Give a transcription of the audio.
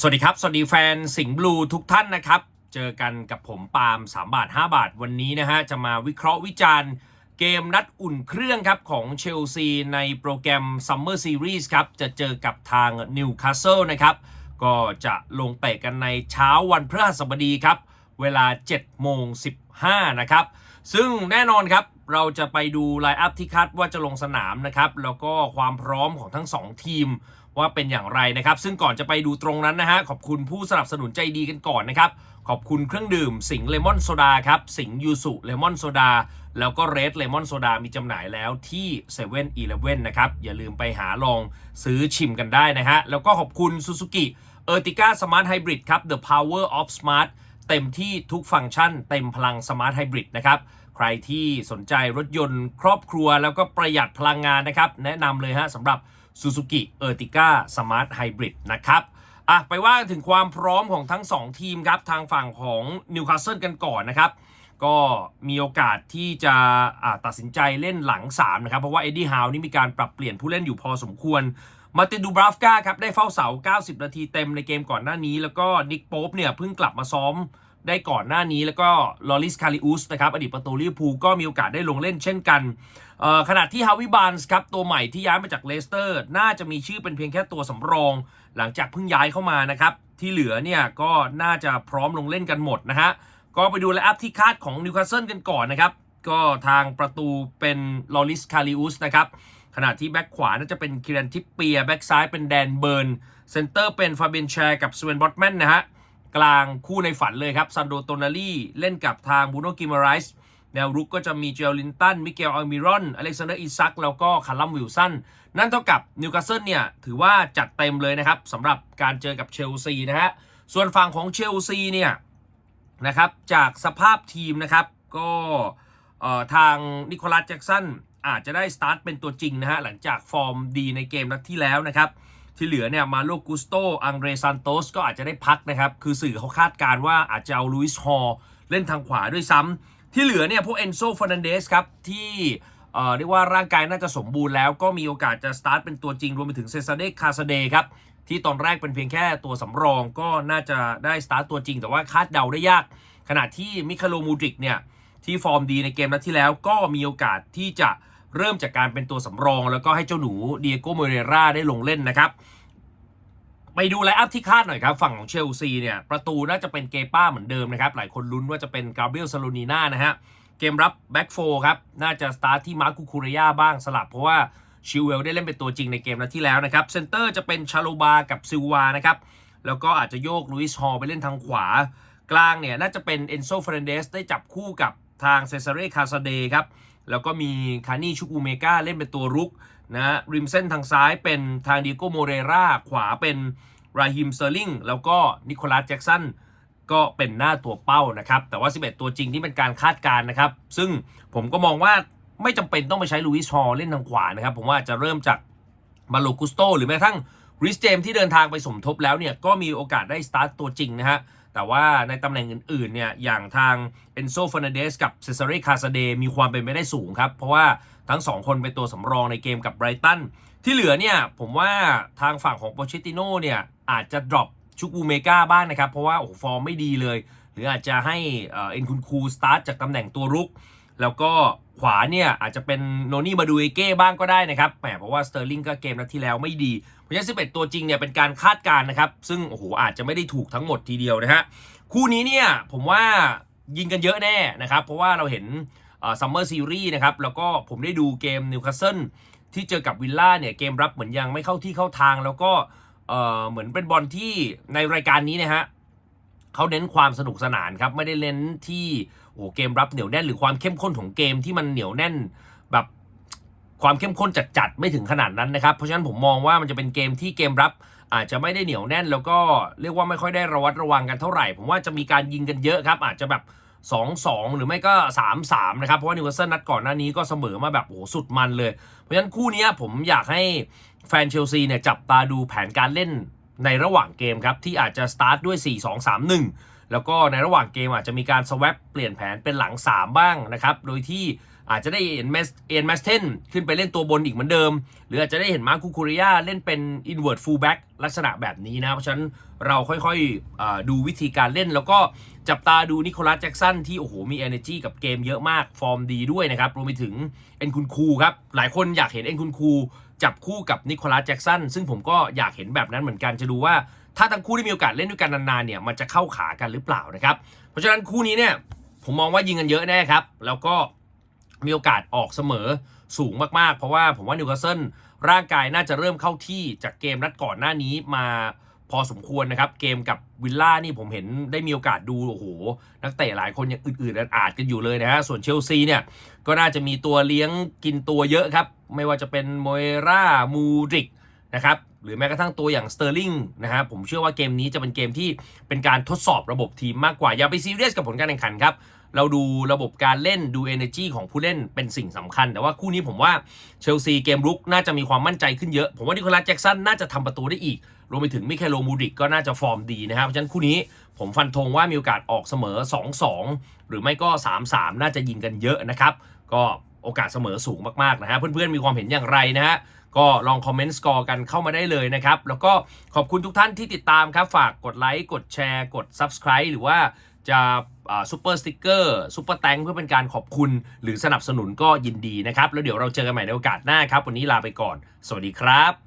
สวัสดีครับ สวัสดีแฟนสิงห์บลูทุกท่านนะครับ เจอกันกับผมปาล์ม3 บาท 5 บาท วันนี้นะฮะ จะมาวิเคราะห์วิจารณ์ เกมนัดอุ่นเครื่องครับ ของเชลซีในโปรแกรม Summer Series ครับ จะเจอกับทางนิวคาสเซิลนะครับ ก็จะลงเตะกันในเช้าวันพฤหัสบดีครับ เวลา 7 โมง 15 นะครับ ซึ่งแน่นอนครับเราจะไปดูไลน์อัพที่คาดว่าจะลงสนามนะครับแล้วก็ความพร้อมของทั้ง 2 ทีมว่าเป็นอย่างไรนะครับ ซึ่งก่อนจะไปดูตรงนั้นนะฮะขอบคุณผู้สนับสนุนใจดีกันก่อนนะครับ ขอบคุณเครื่องดื่มสิงเลมอนโซดาครับสิงยูสุเลมอนโซดาแล้วก็เรดเลมอนโซดามีจำหน่ายแล้วที่7 e เ e ่ e อนะครับ อย่าลืมไปหาลองซื้อชิมกันได้นะฮะแล้วก็ขอบคุณ Suzuki e r t i g a Smart Hybrid ครับ The Power of Smart เต็มที่ทุกฟังก์ชัน เต็มพลัง Smart Hybrid นะครับใครที่สนใจรถยนต์ครอบครัวแล้วก็ประหยัดพลังงานนะครับ แนะนำเลยฮะสำหรับ Suzuki Ertiga Smart Hybrid นะครับอะไปว่าถึงความพร้อมของทั้ง 2 ทีมครับ ทางฝั่งของนิวคาสเซิลกันก่อนนะครับ ก็มีโอกาสที่จะอ่าตัดสินใจเล่นหลัง 3 นะครับ เพราะว่าเอ็ดดี้ฮาวนี่มีการปรับเปลี่ยนผู้เล่นอยู่พอสมควร มาตินดูบราฟกาครับได้เฝ้าเสา 90 นาทีเต็มในเกมก่อนหน้านี้ แล้วก็นิกโป๊ปเนี่ยเพิ่งกลับมาซ้อมได้ก่อนหน้านี้แล้วก็ลอริสคาริอุสนะครับอดีตประตูลิเวอร์พูลก็มีโอกาสได้ลงเล่นเช่นกันขณะที่ฮาวิบานส์ครับตัวใหม่ที่ย้ายมาจากเลสเตอร์ น่าจะมีชื่อเป็นเพียงแค่ตัวสำรอง หลังจากเพิ่งย้ายเข้ามานะครับ ที่เหลือเนี่ยก็น่าจะพร้อมลงเล่นกันหมดนะฮะ ก็ไปดูไลน์อัพที่คาดของนิวคาสเซิลกันก่อนนะครับ ก็ทางประตูเป็นลอริสคาริอุสนะครับ ขณะที่แบ็กขวาน่าจะเป็นคิรันทิปเปียแบ็กซ้ายเป็นแดนเบิร์น เซนเตอร์เป็นฟาเบนแชร์กับสเวนบอตแมนนะฮะ กลางคู่ในฝันเลยครับซันโดโตนาลีเล่นกับทางบูโนกิมาไรส์แนวรุกก็จะมีเจลลินตัน มิเกลอัลมิรอน อเล็กซานเดอร์อิซัก แล้วก็คาร์ลัมวิลสัน นั่นเท่ากับนิวคาสเซิลเนี่ย ถือว่าจัดเต็มเลยนะครับสำหรับการเจอกับเชลซีนะฮะ ส่วนฝั่งของเชลซีเนี่ยนะครับจากสภาพทีมนะครับก็ทางนิโคลัสแจ็กสัน อาจจะได้สตาร์ทเป็นตัวจริงนะฮะหลังจากฟอร์มดีในเกมนัดที่แล้วนะครับที่เหลือเนี่ยมาโลกุสโตอังเรซันโตสก็อาจจะได้พักนะครับ คือสื่อเขาคาดการณ์ว่าอาจจะเอาลุยส์ฮอลเล่นทางขวาด้วยซ้ำที่เหลือเนี่ยพวกเอนโซฟ r นันเดสครับ ที่เอ่อเรียกว่าร่างกายน่าจะสมบูรณ์แล้วก็มีโอกาสจะสตาร์ทเป็นตัวจริง รวมไปถึงเซซาเดคาซาเดครับ ที่ตอนแรกเป็นเพียงแค่ตัวสำรองก็น่าจะได้สตาร์ตตัวจริง แต่ว่าคาดเดาได้ยาก ขณะที่มิคาโลมูดริกเนี่ยที่ฟอร์มดีในเกมนัดที่แล้วก็มีโอกาสที่จะ เริ่มจากการเป็นตัวสำรอง แล้วก็ให้เจ้าหนูเดียโกโมเรราได้ลงเล่นนะครับไปดูไลน์อัพที่คาดหน่อยครับ ฝั่งของเชลซีเนี่ย ประตูน่าจะเป็นเกป้าเหมือนเดิมนะครับ หลายคนลุ้นว่าจะเป็นกาเบรียลซาลูนีนานะฮะ เกมรับแบ็กโฟครับ น่าจะสตาร์ทที่มาร์คุคูเรียบ้างสลับ เพราะว่าชิวเวลได้เล่นเป็นตัวจริงในเกมนัดที่แล้วนะครับ เซนเตอร์จะเป็นชาโลบากับซิลวานะครับ แล้วก็อาจจะโยกลุยส์ฮอลไปเล่นทางขวา กลางเนี่ยน่าจะเป็นเอนโซเฟรนเดสได้จับคู่กับทางเซซาเรคาซาเดครับ แล้วก็มีคานี่ชุกูเมกาเล่นเป็นตัวรุกนะฮะริมเส้นทางซ้ายเป็นทางดิโกโมเรราขวาเป็นราฮิมเซอร์ลิงแล้วก็นิโคลัสแจ็กสันก็เป็นหน้าตัวเป้านะครับ แต่ว่า 11 ตัวจริงที่เป็นการคาดการณ์นะครับ ซึ่งผมก็มองว่าไม่จำเป็นต้องไปใช้ลูอิสฮอลเล่นทางขวานะครับ ผมว่าจะเริ่มจากมาโลกุสโตหรือแม้กระทั่งริสเจมที่เดินทางไปสมทบแล้วเนี่ย ก็มีโอกาสได้สตาร์ตตัวจริงนะฮะ แต่ว่าในตำแหน่งอื่นๆเนี่ยอย่างทางเอนโซฟานเดสกับเซซารีคาซาเดมีความเป็นไปได้สูงครับ เพราะว่าทั้งสองคนเป็นตัวสำรองในเกมกับไบรตันที่เหลือเนี่ยผมว่าทางฝั่งของโปเชติโน่เนี่ยอาจจะดรอปชุกูเมกาบ้างนะครับ เพราะว่าโอ้ฟอร์มไม่ดีเลย หรืออาจจะให้เอ่อ็นคุณคูสตาร์ทจากตำแหน่งตัวรุก แล้วก็ขวาเนี่ยอาจจะเป็นโนนี่มาดูเอเก้บ้างก็ได้นะครับแหมเพราะว่าสเตอร์ลิงก็เกมนัดที่แล้วไม่ดีเพราะฉะนั้น11 ตัวจริงเนี่ยเป็นการคาดการณ์นะครับ ซึ่งโอ้โหอาจจะไม่ได้ถูกทั้งหมดทีเดียวนะฮะคู่นี้เนี่ยผมว่ายิงกันเยอะแน่นะครับ เพราะว่าเราเห็นซัมเมอร์ซีรีส์นะครับ แล้วก็ผมได้ดูเกมนิวคาสเซิลที่เจอกับวิลล่าเนี่ยเกมรับเหมือนยังไม่เข้าที่เข้าทาง แล้วก็เหมือนเป็นบอลที่ในรายการนี้นะฮะ เขาเน้นความสนุกสนานครับ ไม่ได้เน้นที่โอ้เกมรับเหนียวแน่นหรือความเข้มข้นของเกมที่มันเหนียวแน่นแบบความเข้มข้นจัดๆไม่ถึงขนาดนั้นนะครับ เพราะฉะนั้นผมมองว่ามันจะเป็นเกมที่เกมรับอาจจะไม่ได้เหนียวแน่น แล้วก็เรียกว่าไม่ค่อยได้ระวัดระวังกันเท่าไหร่ ผมว่าจะมีการยิงกันเยอะครับ อาจจะแบบ 2-2 หรือไม่ก็ 3-3 นะครับ เพราะว่านิวคาสเซิลนัดก่อนหน้านี้ก็เสมอมาแบบโอ้สุดมันเลย เพราะฉะนั้นคู่นี้ผมอยากให้แฟนเชลซีเนี่ยจับตาดูแผนการเล่น ในระหว่างเกมครับ ที่อาจจะสตาร์ทด้วย 4-2-3-1 แล้วก็ในระหว่างเกมอาจจะมีการสวปเปลี่ยนแผนเป็นหลัง 3 บ้างนะครับ โดยที่อาจจะได้เห็นแมสเอ็นแมสเทนขึ้นไปเล่นตัวบนอีกเหมือนเดิม หรืออาจจะได้เห็นมาร์คูคูริยาเล่นเป็นอินเว r ร์ f ฟูลแบ็กลักษณะแบบนี้นะ เพราะฉะนั้นเราค่อยๆดูวิธีการเล่น แล้วก็จับตาดูนิโคลัสแจ็กสันที่โอ้โหมี energy กับเกมเยอะมากฟอร์มดีด้วยนะครับรวมไปถึงเอ็นคุณคูครับ หลายคนอยากเห็นเอ็นคุณคู จับคู่กับนิโคลัสแจ็กสันซึ่งผมก็อยากเห็นแบบนั้นเหมือนกันจะดูว่า ถ้าทั้งคู่ได้มีโอกาสเล่นด้วยกันนานๆเนี่ยมันจะเข้าขากันหรือเปล่านะครับ เพราะฉะนั้นคู่นี้เนี่ยผมมองว่ายิงกันเยอะแน่ครับ แล้วก็มีโอกาสออกเสมอสูงมากๆ เพราะว่าผมว่านิวคาสเซิลร่างกายน่าจะเริ่มเข้าที่จากเกมนัดก่อนหน้านี้มา พอสมควรนะครับ เกมกับวิลล่านี่ผมเห็นได้มีโอกาสดูโอ้โหนักเตะหลายคนยังอื่นๆอาจกันอยู่เลยนะฮะส่วนเชลซีเนี่ยก็น่าจะมีตัวเลี้ยงกินตัวเยอะครับ ไม่ว่าจะเป็นโมเอร่ามูริกนะครับหรือแม้กระทั่งตัวอย่างสเตอร์ลิงนะฮะผมเชื่อว่าเกมนี้จะเป็นเกมที่เป็นการทดสอบระบบทีมมากกว่า อย่าไปซีเรียสกับผลการแข่งขันครับ เราดูระบบการเล่นดู energy ของผู้เล่นเป็นสิ่งสำคัญ แต่ว่าคู่นี้ผมว่าเชลซีเกมรุกน่าจะมีความมั่นใจขึ้นเยอะ ผมว่านิโคลัสแจ็กสันน่าจะทำประตูได้อีก รวมไปถึงมิเคโลมูดิกก็น่าจะฟอร์มดีนะครับเพราะฉะนั้นคู่นี้ผมฟันธงว่ามีโอกาสออกเสมอ 2-2 หรือไม่ก็ 3-3 น่าจะยิงกันเยอะนะครับ ก็โอกาสเสมอสูงมากๆนะฮะเพื่อนๆมีความเห็นอย่างไรนะฮะก็ลองคอมเมนต์สกอร์กันเข้ามาได้เลยนะครับ แล้วก็ขอบคุณทุกท่านที่ติดตามครับ ฝากกดไลค์ กดแชร์ กด Subscribe หรือว่าจะซูเปอร์สติกเกอร์ซูเปอร์แตงเพื่อเป็นการขอบคุณ หรือสนับสนุนก็ยินดีนะครับ แล้วเดี๋ยวเราเจอกันใหม่ในโอกาสหน้าครับ วันนี้ลาไปก่อน สวัสดีครับ